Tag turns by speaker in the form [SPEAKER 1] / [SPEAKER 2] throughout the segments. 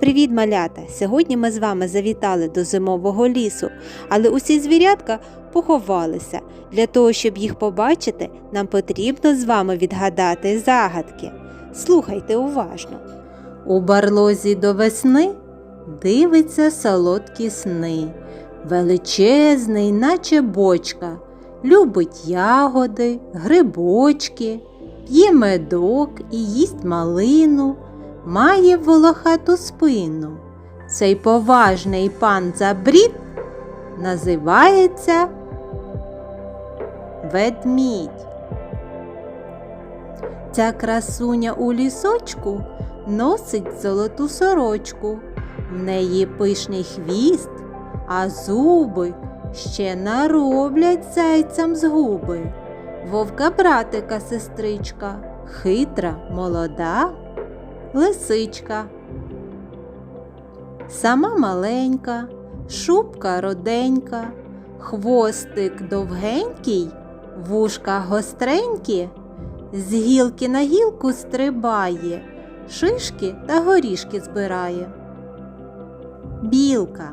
[SPEAKER 1] Привіт, малята! Сьогодні ми з вами завітали до зимового лісу, але усі звірятка поховалися. Для того, щоб їх побачити, нам потрібно з вами відгадати загадки. Слухайте уважно. У барлозі до весни дивиться солодкі сни, величезний, наче бочка, любить ягоди, грибочки, п'є медок і їсть малину має волохату спину. Цей поважний пан Забрід називається ведмідь. Ця красуня у лісочку носить золоту сорочку, в неї пишний хвіст, а зуби ще нароблять зайцям згуби. Вовка братика сестричка, хитра, молода лисичка. Сама маленька, шубка роденька, хвостик довгенький, вушка гостренькі, з гілки на гілку стрибає, шишки та горішки збирає. Білка.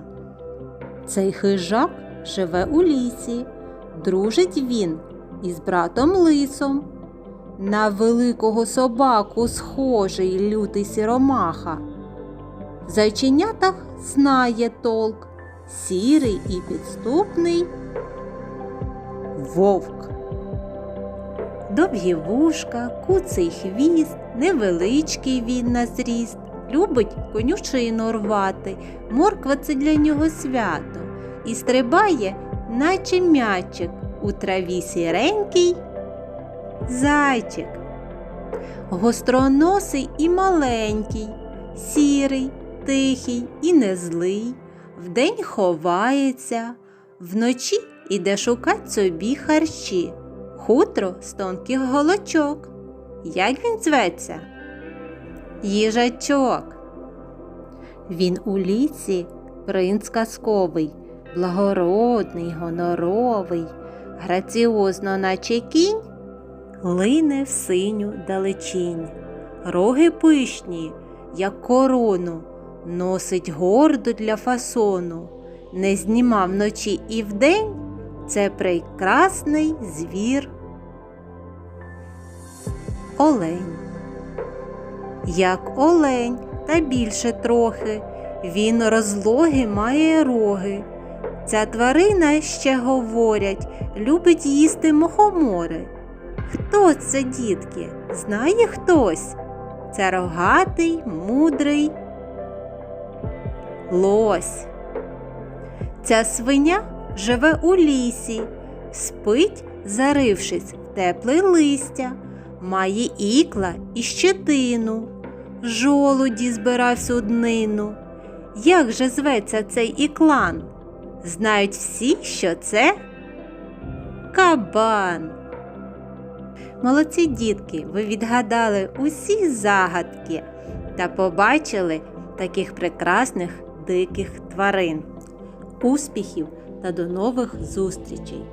[SPEAKER 1] Цей хижак живе у лісі, дружить він із братом лисом. На великого собаку схожий лютий сіромаха. В зайченятах знає толк, сірий і підступний вовк. Довгі вушка, куций хвіст, невеличкий він на зріст, любить конючину рвати, морква це для нього свято, і стрибає, наче м'ячик, у траві сіренький зайчик. Гостроносий і маленький, сірий, тихий і незлий, вдень ховається, вночі іде шукать собі харчі, хутро з тонких голочок. Як він зветься? Їжачок. Він у лісі принц казковий, благородний, гоноровий, граціозно, наче кінь, лине в синю далечінь, роги пишні, як корону, носить гордо для фасону, не зніма вночі і вдень це прекрасний звір. Олень. Як олень, та більше трохи, він розлоги має роги. Ця тварина ще говорять, любить їсти мухомори. Хто це, дітки? Знає хтось? Це рогатий, мудрий лось. Ця свиня живе у лісі, спить, зарившись в тепле листя, має ікла і щетину, жолуді збирав суднину. Як же зветься цей іклан? Знають всі, що це кабан. Молодці дітки, ви відгадали усі загадки та побачили таких прекрасних диких тварин. Успіхів та до нових зустрічей!